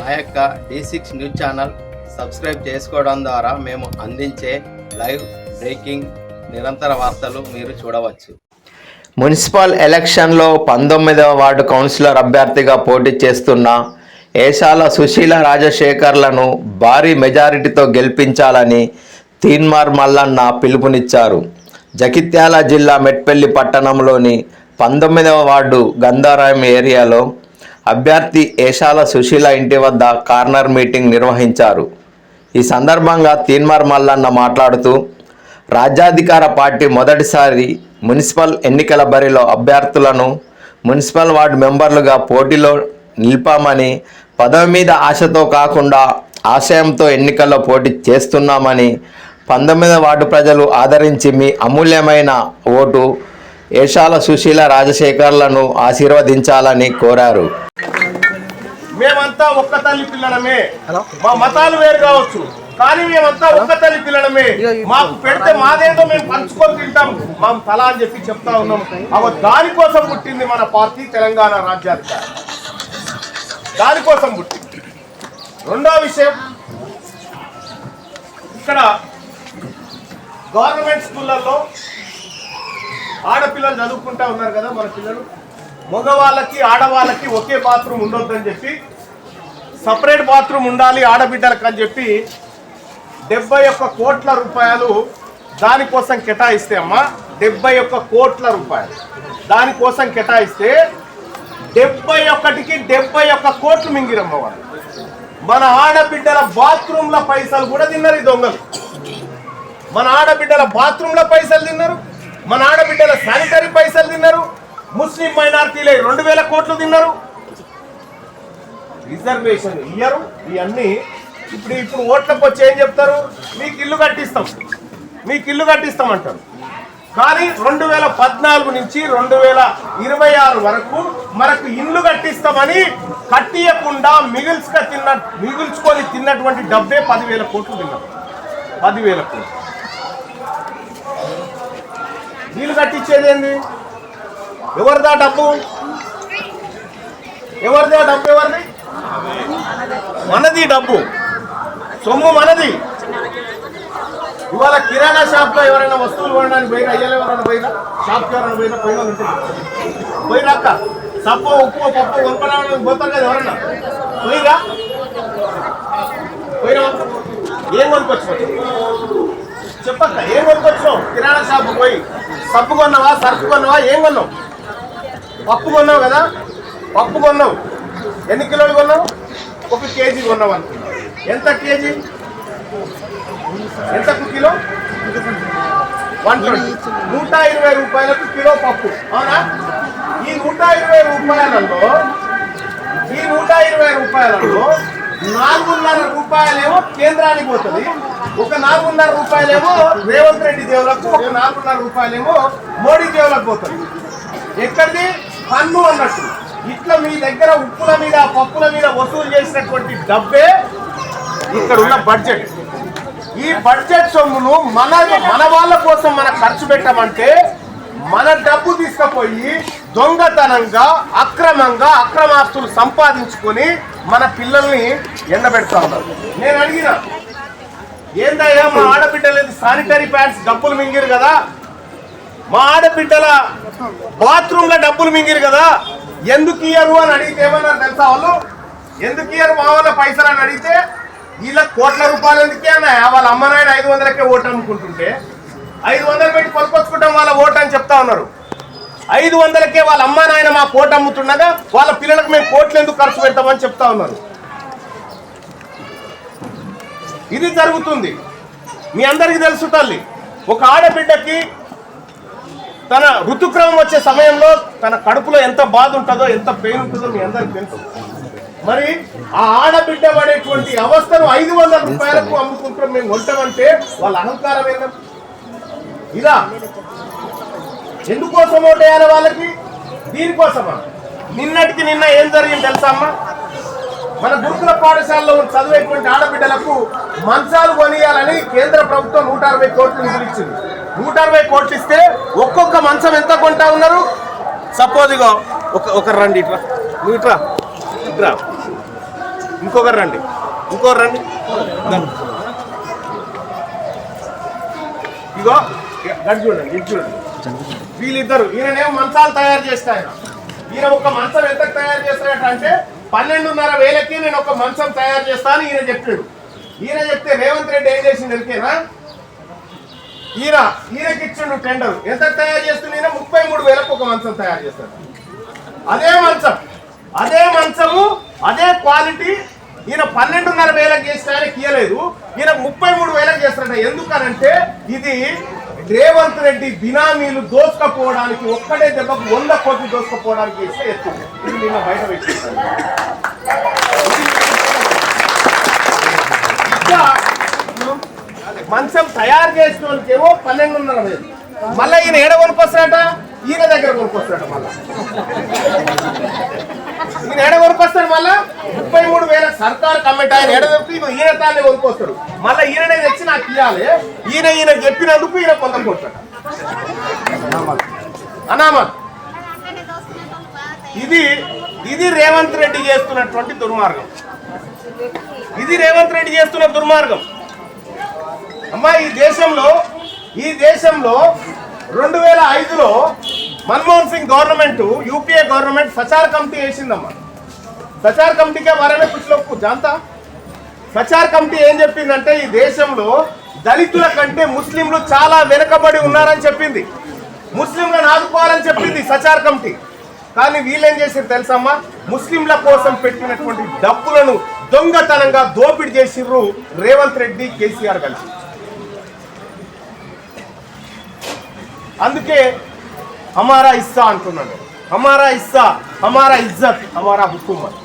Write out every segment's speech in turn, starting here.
మా యొక్క D six news channel subscribe చేసుకోవడం ద్వారా మేము అందించే లైవ్ బ్రేకింగ్ నిరంతర వార్తలు మీరు చూడవచ్చు. మున్సిపల్ ఎలక్షన్లో పంతొమ్మిదవ వార్డు కౌన్సిలర్ అభ్యర్థిగా పోటీ చేస్తున్న ఏషాల సుశీల రాజశేఖర్లను భారీ మెజారిటీతో గెలిపించాలని తీన్మార్ మల్లన్న పిలుపునిచ్చారు. జగిత్యాల జిల్లా మెట్పల్లి పట్టణంలోని పంతొమ్మిదవ వార్డు గంధారాయం ఏరియాలో అభ్యర్థి ఏషాల సుశీల ఇంటి వద్ద కార్నర్ మీటింగ్ నిర్వహించారు. ఈ సందర్భంగా తీన్మార్ మల్లన్న మాట్లాడుతూ రాజ్యాధికార పార్టీ మొదటిసారి మున్సిపల్ ఎన్నికల బరిలో అభ్యర్థులను మున్సిపల్ వార్డు మెంబర్లుగా పోటీలో నిలిపామని పదవి మీద ఆశతో కాకుండా ఆశయంతో ఎన్నికల్లో పోటీ చేస్తున్నామని పంతొమ్మిదవ వార్డు ప్రజలు ఆదరించి మీ అమూల్యమైన ఓటు ఏషాల సుశీల రాజశేఖర్లను ఆశీర్వదించాలని కోరారు. మేమంతా ఒక్క తల్లి పిల్లలమే. మా మతాలు వేరు కావచ్చు కానీ మేమంతా ఒక్క తల్లి పిల్లలమే. మాకు పెడితే మాదేదో మేము పంచుకొని తింటాం. మా తల అని చెప్పి చెప్తా ఉన్నాం. అవ దానికోసం పుట్టింది మన పార్టీ తెలంగాణ రాజ్యాధికారి. దానికోసం పుట్టింది. రెండో విషయం ఇక్కడ గవర్నమెంట్ స్కూళ్ళల్లో ఆడపిల్లలు చదువుకుంటా ఉన్నారు కదా మన పిల్లలు. మగవాళ్ళకి ఆడవాళ్ళకి ఒకే బాత్రూమ్ ఉండొద్దని చెప్పి సపరేట్ బాత్రూమ్ ఉండాలి ఆడబిడ్డలకు అని చెప్పి డెబ్బై ఒక్క కోట్ల రూపాయలు దానికోసం కేటాయిస్తే అమ్మా డెబ్బై ఒక్క కోట్ల రూపాయలు. దానికోసం కేటాయిస్తే డెబ్బై ఒకటికి డెబ్బై ఒక్క కోట్లు మింగిరమ్మ వాళ్ళు. మన ఆడబిడ్డల బాత్రూమ్ల పైసలు కూడా తిన్నారు ఈ దొంగలు. మన ఆడబిడ్డల బాత్రూమ్ల పైసలు తిన్నారు. మన ఆడబిడ్డల శానిటరీ పైసలు తిన్నారు ముస్లిం మైనార్టీలే రెండు వేల కోట్లు తిన్నారు. రిజర్వేషన్ ఇయ్యరు ఇవన్నీ ఇప్పుడు ఇప్పుడు ఓట్లకు వచ్చి ఏం చెప్తారు? మీకు ఇల్లు కట్టిస్తాం. మీకు ఇల్లు కట్టిస్తాం అంటారు. కానీ రెండు వేల పద్నాలుగు నుంచి రెండు వేల ఇరవై ఆరు వరకు మనకు ఇల్లు కట్టిస్తామని కట్టియకుండా మిగిల్చుక తిన్న మిగుల్చుకొని తిన్నటువంటి డబ్బే పదివేల కోట్లు తిన్నాం. పదివేల కోట్లు. వీళ్ళు కట్టించేది ఏంది ఎవరిదా డబ్బు? ఎవరిదా డబ్బు ఎవరిది? మనది డబ్బు. సొమ్ము మనది. ఇవాళ కిరాణా షాప్లో ఎవరైనా వస్తువులు కొనడానికి పోయినా అయ్యాలి ఎవరైనా పోయినా షాప్ ఎవరైనా పోయినా పోయినా పోయినాక సబ్బు ఉప్పు పప్పు కొనుక్కోవడానికి పోతారు కదా ఎవరన్నా పోయిరా? పోయినా ఏం కొనుక్కొచ్చు చెప్పక్క ఏం కొనుక్కొచ్చావు? కిరాణా షాప్ పోయి. సబ్బు కొన్నావా సరుకు కొన్నావా ఏం కొన్నావు? పప్పు కొన్నావు కదా పప్పు కొన్నావు. ఎన్ని కిలోలు కొన్నావు? ఒక కేజీ కొన్నావు అనుకున్నా ఎంత కేజీ? ఎంతకు కిలో? వన్ ట్వంటీ నూట ఇరవై రూపాయలకు కిలో పప్పు. అవునా? ఈ నూట ఇరవై రూపాయలలో ఈ నూట ఇరవై రూపాయలలో నాలుగున్నర రూపాయలేమో కేంద్రానికి పోతుంది. ఒక నాలుగున్నర రూపాయలేమో రేవంత్ రెడ్డి దేవులకు ఒక నాలుగున్నర రూపాయలేమో మోడీ దేవులకు పోతుంది. ఎక్కడిది? పన్ను అన్నట్టు. ఇట్లా మీ దగ్గర ఉప్పుల మీద పప్పుల మీద వసూలు చేసినటువంటి డబ్బే ఇక్కడ ఉన్న బడ్జెట్. ఈ బడ్జెట్ సొమ్మును మన మన వాళ్ళ కోసం మనం ఖర్చు పెట్టమంటే మన డబ్బు తీసుకుపోయి దొంగతనంగా అక్రమంగా అక్రమాస్తులు సంపాదించుకొని మన పిల్లల్ని ఎండబెడతా ఉన్నారు. నేను అడిగిన ఏందయ్యా మా ఆడబిడ్డలేదు శానిటరీ ప్యాడ్స్ డబ్బులు మింగిరు కదా? మా ఆడబిడ్డల బాత్రూంలో డబ్బులు మింగిరు కదా? ఎందుకు ఇయ్యరు అని అడిగితే ఏమన్నారు తెలుసా వాళ్ళు? ఎందుకు ఇయ్యరు మా వాళ్ళ పైసలు అని అడిగితే వీళ్ళ కోట్ల రూపాయలు ఎందుకే అన్నాయా వాళ్ళ అమ్మ నాయన ఐదు వందలకే ఓటు అనుకుంటుంటే ఐదు వందలు పెట్టి కొనుక్కొచ్చుకుంటాం వాళ్ళ ఓటు అని చెప్తా ఉన్నారు. ఐదు వందలకే వాళ్ళ అమ్మ నాయన మా కోట అమ్ముతుండగా వాళ్ళ పిల్లలకు మేము కోట్లు ఎందుకు ఖర్చు పెడతామని చెప్తా ఉన్నారు. ఇది జరుగుతుంది. మీ అందరికీ తెలుసు తల్లి ఒక ఆడబిడ్డకి తన ఋతుక్రమం వచ్చే సమయంలో తన కడుపులో ఎంత బాధ ఉంటుందో ఎంత పెయిన్ ఉంటుందో మీ అందరికి తెలుసు. మరి ఆ ఆడబిడ్డ పడేటువంటి అవస్థను ఐదు వందల రూపాయలకు అమ్ముకుంటాం మేము కొంటామంటే వాళ్ళ అహంకారం ఏంటంటే ఇదా? ఎందుకోసం ఓటేయాలి వాళ్ళకి? దీనికోసమా? నిన్నటికి నిన్న ఏం జరిగింది తెలుసా అమ్మా? మన గురుకుల పాఠశాలలో చదివేటువంటి ఆడబిడ్డలకు మంచాలు కొనియాలని కేంద్ర ప్రభుత్వం నూట అరవై కోట్లు నిధులిచ్చింది నూట అరవై కోట్లు ఇస్తే ఒక్కొక్క మంచం ఎంత కొంటా ఉన్నారు? సపోజ్ ఇగో ఒక ఒకరు రండి ఇట్లా. నువ్వు ఇట్లా ఇట్లా. ఇంకొకరు రండి. ఇంకొకరు రండి. ఇగో గడి చూడండి ఇది చూడండి. వీళ్ళిద్దరు ఈయననేమో మంచాలు తయారు చేస్తాయన. ఈయన ఒక మంచం ఎంత తయారు చేస్తాడంటే పన్నెండున్నర వేలకి నేను ఒక మంచం తయారు చేస్తాను ఈయన చెప్పాడు. ఈయన చెప్తే రేవంత్ రెడ్డి ఏం చేసింది ఎరికేనా ఈయన ఈయనకి ఇచ్చిండు టెండర్. ఎంత తయారు చేస్తుంది ఈయన? ముప్పై మూడు వేలకు ఒక మంచం తయారు చేస్తాడు. అదే మంచం అదే మంచము అదే క్వాలిటీ. ఈయన పన్నెండున్నర వేలకు చేస్తే ఆయనకి ఇయ్యలేదు. ఈయన ముప్పై మూడు వేలకు చేస్తాడట. ఎందుకనంటే ఇది రేవంత్ రెడ్డి బినామీలు దోసుకపోవడానికి ఒక్కటే దెబ్బకు వంద కోట్లు దోసుకపోవడానికి ఇస్తే ఎత్తు. ఇది నిన్న బయట పెట్టిస్తాను మంచం తయారు చేసిన వాళ్ళకేమో పన్నెండున్నర వేలు. మళ్ళీ ఈయన ఏడ కొనుక్కొస్తాడట ఈయన దగ్గర కొనుక్కొస్తాడు మళ్ళా. ఈయన ఎడ కొనుక్కొస్తాడు మళ్ళా? ముప్పై మూడు వేల సర్కార్ కమిటీ ఆయన ఎడ చెప్తే ఈయన తానే కొనుక్కొస్తాడు. మళ్ళీ ఈయననే తెచ్చి నాకు ఇవ్వాలి ఈయన ఈయన చెప్పినందుకు ఈయన కొంటాడు అనామా ఇది ఇది రేవంత్ రెడ్డి చేస్తున్నటువంటి దుర్మార్గం. ఇది రేవంత్ రెడ్డి చేస్తున్న దుర్మార్గం. అమ్మా ఈ దేశంలో ఈ దేశంలో రెండు వేల ఐదులో Manmohan Singh government UPA government Sachar committee వేసిందమ్మా. Sachar కమిటీకే వారనే పిచ్చిలోపు జాంతా? సచార్ కమిటీ ఏం చెప్పిందంటే ఈ దేశంలో దళితుల కంటే ముస్లింలు చాలా వెనుకబడి ఉన్నారని చెప్పింది. ముస్లింలను ఆదుకోవాలని చెప్పింది సచార్ కమిటీ. కానీ వీళ్ళేం చేసారు తెలుసమ్మా? ముస్లింల కోసం పెట్టినటువంటి డబ్బులను దొంగతనంగా దోపిడీ చేసిర్రు రేవంత్ రెడ్డి కేసీఆర్ కలిసి. అందుకే హమారా ఇస్సా అంటున్నాడు. హమారా ఇస్సా హమారా ఇజ్జత్ హమారా హుకుమత్.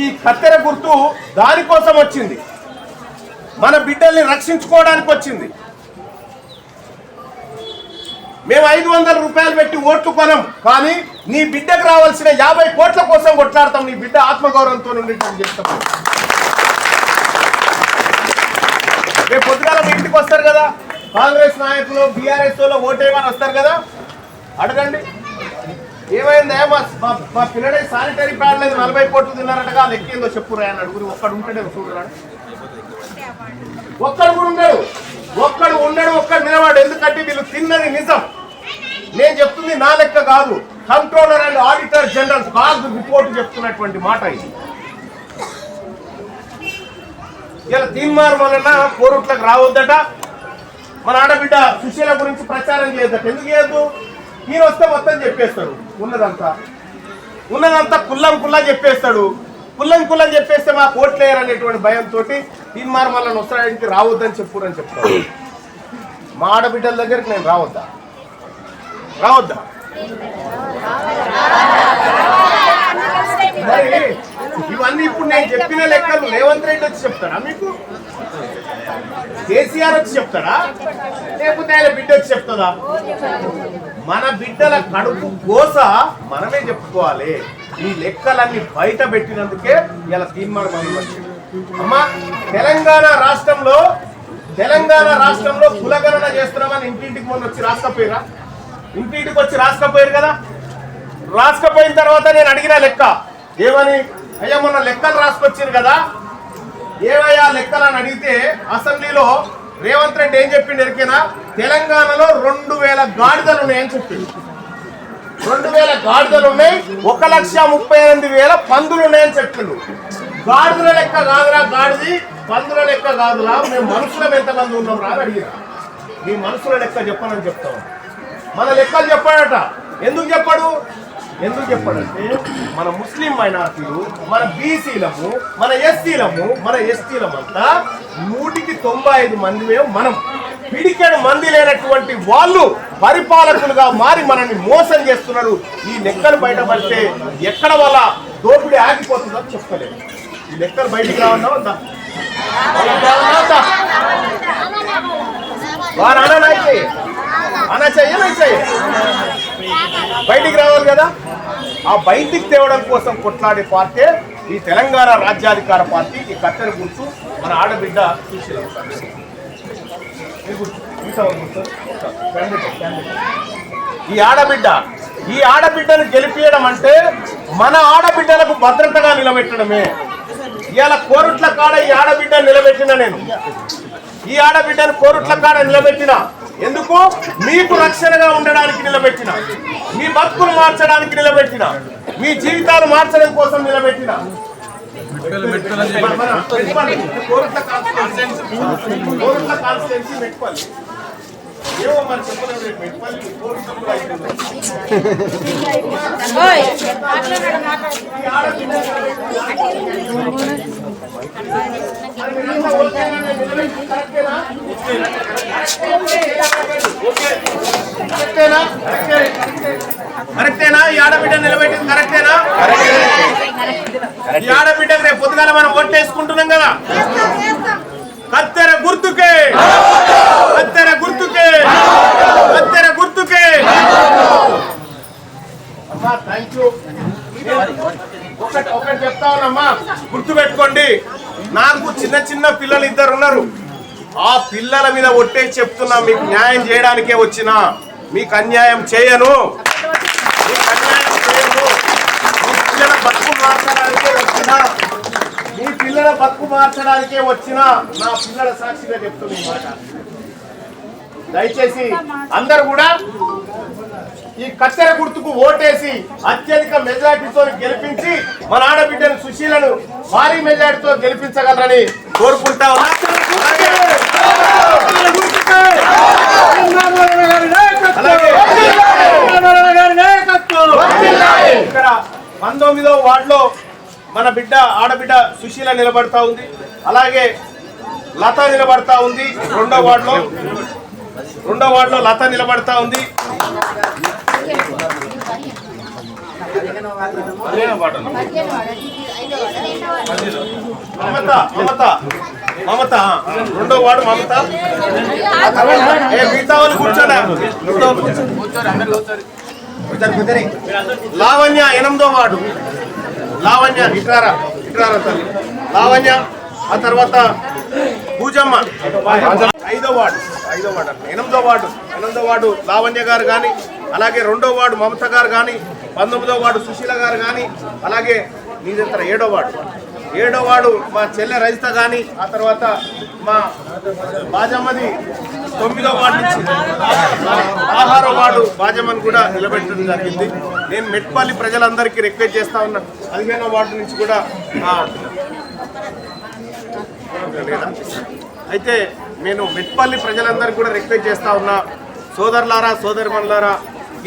ఈ కత్తెర గుర్తు దానికోసం వచ్చింది. మన బిడ్డల్ని రక్షించుకోవడానికి వచ్చింది. మేము ఐదు వందల రూపాయలు పెట్టి ఓట్లు కొనం కానీ నీ బిడ్డకు రావాల్సిన యాభై కోట్ల కోసం కొట్లాడతాం నీ బిడ్డ ఆత్మగౌరవంతో ఉండేటట్టు చేస్తాం రేపు పొద్దుగాల మీ ఇంటికి వస్తారు కదా? కాంగ్రెస్ నాయకులు బీఆర్ఎస్లో ఓటేయమని వస్తారు కదా? అడగండి. ఏమైందే? మా మా- పిల్లడే శానిటరీ ప్యాడ్ లేదు నలభై కోట్లు తిన్నారంటగా లెక్కేందో చెప్పురా అని అడుగురు. ఒక్కడు ఉంటాడే చూడరాడు ఒక్కడు కూడా ఉండడు. ఒక్కడు ఉండడు ఒక్కడు నిలవాడు ఎందుకంటే వీళ్ళు తిన్నది నిజం. నేను చెప్తుంది నా లెక్క కాదు. కంట్రోలర్ అండ్ ఆడిటర్ జనరల్ కాదు రిపోర్ట్ చెప్తున్నటువంటి మాట ఇది. ఇలా తీన్మార్ వలన కోరుట్లకు రావద్దట. మన ఆడబిడ్డ సుశీల గురించి ప్రచారం చేయొద్దట ఎందుకు చేయొద్దు? ఈయన వస్తే మొత్తం చెప్పేస్తాడు. ఉన్నదంతా. ఉన్నదంతా కుల్లం కుల్లం చెప్పేస్తాడు. కుల్లం కుల్లం చెప్పేస్తే మా కోట్లేయర్ అనేటువంటి భయంతో తీన్మార్ మళ్ళీ వస్తాడానికి రావద్దని చెప్పురని చెప్తాడు మా ఆడబిడ్డల దగ్గరికి నేను రావద్దా? రావద్దా? మరి ఇవన్నీ ఇప్పుడు నేను చెప్పిన లెక్కలు రేవంత్ రెడ్డి వచ్చి చెప్తాడా మీకు? కేసీఆర్ వచ్చి చెప్తాడా లేకపోతే ఆయన బిడ్డ వచ్చి చెప్తుందా? మన బిడ్డల కడుపు కోస మనమే చెప్పుకోవాలి. ఈ లెక్కలన్నీ బయట పెట్టినందుకే ఇలా తీర్మానం అని వచ్చింది. అమ్మా తెలంగాణ రాష్ట్రంలో తెలంగాణ రాష్ట్రంలో కులగణన చేస్తున్నామని ఇంటింటికి మొన్న వచ్చి రాసుకపోయిరా? ఇంటింటికి వచ్చి రాసుకపోయారు కదా? రాసుకపోయిన తర్వాత నేను అడిగిన లెక్క ఏమని? అయ్యా మొన్న లెక్కలు రాసుకొచ్చారు కదా? ఏవయ్యా లెక్కలు అని అడిగితే అసెంబ్లీలో రేవంత్ రెడ్డి ఏం చెప్పిండు ఎరికేనా? తెలంగాణలో రెండు వేల గాడిదలు ఉన్నాయని చెప్పిండు. రెండు వేల గాడిదలు ఉన్నాయి ఒక లక్ష ముప్పై ఎనిమిది వేల పందులు ఉన్నాయని చెప్పిండు. గాడిదల లెక్క కాదురా గాడిది పందుల లెక్క కాదురా మేము మనుషులం ఎంతమంది ఉన్నాం రా అడిగిరా. మీ మనుషుల లెక్క చెప్పనని చెప్తాం. మన లెక్కలు చెప్పాడట. ఎందుకు చెప్పాడు? ఎందుకు చెప్పాడంటే మన ముస్లిం మైనార్టీలు మన బీసీలము మన ఎస్సీలము మన ఎస్టీలమంతా నూటికి తొంభై ఐదు మందిమే మనం. పిడికెడు మంది లేనటువంటి వాళ్ళు పరిపాలకులుగా మారి మనల్ని మోసం చేస్తున్నారు. ఈ లెక్కలు బయటపడితే ఎక్కడ వాళ్ళ దోపిడీ ఆగిపోతుందో చెప్పలేదు ఈ లెక్కలు బయటికి రావన్నా వద్దా? వారు అన్న చెయ్యి అన్న చెయ్యి. చెయ్యి బయటికి రావాలి కదా? ఆ బయటికి తేవడం కోసం కొట్లాడే పార్టీ ఈ తెలంగాణ రాజ్యాధికార పార్టీ ఈ కత్తెర గుర్తు మన ఆడబిడ్డ సుశీల ఈ ఆడబిడ్డ ఈ ఆడబిడ్డను గెలిపించడం అంటే మన ఆడబిడ్డలకు భద్రతగా నిలబెట్టడమే. ఇవాళ కోరుట్ల కాడ ఈ ఆడబిడ్డను నిలబెట్టిన నేను? ఈ ఆడబిడ్డను కోరుట్ల కాడ నిలబెట్టిన? ఎందుకు? మీకు రక్షణగా ఉండడానికి నిలబెట్టిన. మీ బతుకులు మార్చడానికి నిలబెట్టిన. మీ జీవితాలు మార్చడం కోసం నిలబెట్టిన. మెట్పల్లి, ఏమో మరి చెప్పలేదు మెట్పల్లి కరెక్టేనా? ఈ ఆడబిడ్డ నిలబెట్టింది కరెక్టేనా? ఈ ఆడబిడ్డకు రేపు పొద్దుగాల మనం ఓట్లేసుకుంటున్నాం కదా? కత్తెర గుర్తుకే. కత్తెర గుర్తుకే. కత్తెర గుర్తుకే. అమ్మా థ్యాంక్ యూ ఒకటి ఒకటి చెప్తా ఉన్నమ్మా గుర్తు పెట్టుకోండి నాకు చిన్న చిన్న పిల్లలు ఇద్దరు ఉన్నారు. ఆ పిల్లల మీద ఒట్టేసి చెప్తున్నా మీకు న్యాయం చేయడానికే వచ్చిన. మీకు అన్యాయం చేయను. మీకు అన్యాయం చేయను. మీ పిల్లల బతుకు మార్చడానికే వచ్చిన. మీ పిల్లల బతుకు మార్చడానికే వచ్చిన నా పిల్లల సాక్షిగా చెప్తున్నా మాట. దయచేసి అందరు కూడా ఈ కత్తెర గుర్తుకు ఓటేసి అత్యధిక మెజార్టీతో గెలిపించి మన ఆడబిడ్డను సుశీలను భారీ మెజార్టీతో గెలిపించగలరని కోరుకుంటా ఇక్కడ పంతొమ్మిదో వార్డులో మన బిడ్డ ఆడబిడ్డ సుశీల నిలబడతా ఉంది. అలాగే లత నిలబడతా ఉంది రెండో వార్డులో. రెండో వార్డులో లత నిలబడతా ఉంది. మమత మమత మమత రెండో వార్డు మమత ఏ మిగతా వాళ్ళు కూర్చోడా లావణ్య ఎనిమిదో వార్డు లావణ్య ఇట్రారా ఇట్రారా తల్లి లావణ్య ఆ తర్వాత పూజమ్మ ఐదో వార్డు ఐదో వార్డు ఎనిమిదో వార్డు ఎనిమిదో వార్డు లావణ్య గారు కానీ అలాగే రెండో వార్డు మమత గారు కానీ పంతొమ్మిదో వార్డు సుశీల గారు కానీ అలాగే నీదంతా ఏడో వార్డు. ఏడో వార్డు మా చెల్లె రజిత కానీ ఆ తర్వాత మా బాజమ్మది తొమ్మిదో వార్డు నుంచి ఆహారో వార్డు బాజమ్మని కూడా నిలబెట్టడం జరిగింది. నేను మెట్పల్లి ప్రజలందరికీ రిక్వెస్ట్ చేస్తా ఉన్నా. పదిహేనో వార్డు నుంచి కూడా లేదా? అయితే నేను మెట్పల్లి ప్రజలందరికీ కూడా రిక్వెస్ట్ చేస్తా ఉన్నా. సోదరులారా సోదరిమణులారా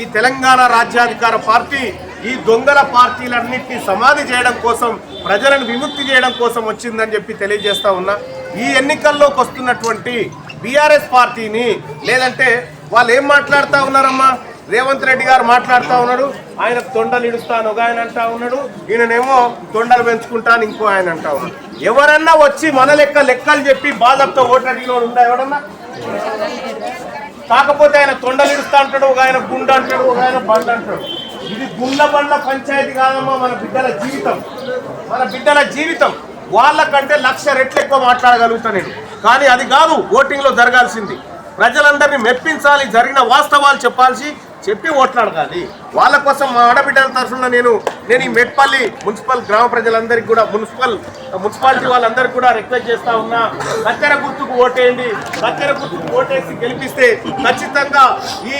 ఈ తెలంగాణ రాజ్యాధికార పార్టీ ఈ దొంగల పార్టీలన్నింటినీ సమాధి చేయడం కోసం ప్రజలను విముక్తి చేయడం కోసం వచ్చిందని చెప్పి తెలియజేస్తా ఉన్నా. ఈ ఎన్నికల్లోకి వస్తున్నటువంటి బీఆర్ఎస్ పార్టీని లేదంటే వాళ్ళు ఏం మాట్లాడుతూ ఉన్నారమ్మా? రేవంత్ రెడ్డి గారు మాట్లాడుతూ ఉన్నాడు ఆయన తొండలు ఇడుస్తాను ఒక ఆయన అంటా ఉన్నాడు ఈయననేమో తొండలు పెంచుకుంటాను ఇంకో ఆయన అంటా ఉన్నాడు. ఎవరన్నా వచ్చి మన లెక్క లెక్కలు చెప్పి బాధతో ఓట్లు అడిగిన ఉందా ఎవడన్నా? కాకపోతే ఆయన తొండలిడుస్తా అంటాడు ఒక ఆయన గుండె అంటాడు ఒక ఆయన బండ అంటాడు. ఇది గుండె బండ్ల పంచాయతీ కాదమ్మా మన బిడ్డల జీవితం. మన బిడ్డల జీవితం. వాళ్ళకంటే లక్ష రెట్లు ఎక్కువ మాట్లాడగలుగుతా నేను. కానీ అది కాదు ఓటింగ్లో జరగాల్సింది. ప్రజలందరినీ మెప్పించాలి జరిగిన వాస్తవాలు చెప్పాల్సి చెప్పి ఓట్లాడగాలి. వాళ్ళ కోసం మా ఆడబిడ్డల తరఫున నేను నేను ఈ మెట్పల్లి మున్సిపల్ గ్రామ ప్రజలందరికీ కూడా మున్సిపల్ మున్సిపాలిటీ వాళ్ళందరికీ కూడా రిక్వెస్ట్ చేస్తా ఉన్నా. కత్తెర గుర్తుకు ఓటేయండి. కత్తెర గుర్తుకు ఓటేసి గెలిపిస్తే ఖచ్చితంగా ఈ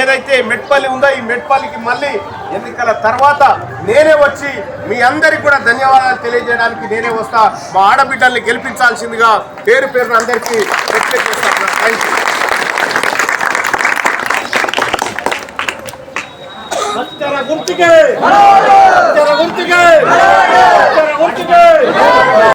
ఏదైతే మెట్పల్లి ఉందో ఈ మెట్పల్లికి మళ్ళీ ఎన్నికల తర్వాత నేనే వచ్చి మీ అందరికి కూడా ధన్యవాదాలు తెలియజేయడానికి నేనే వస్తా. మా ఆడబిడ్డల్ని గెలిపించాల్సిందిగా పేరు పేరున అందరికీ రిక్వెస్ట్ చేస్తా థ్యాంక్ యూ హత్యల గుర్తుకే హత్యల గుర్తుకే హత్యల గుర్తుకే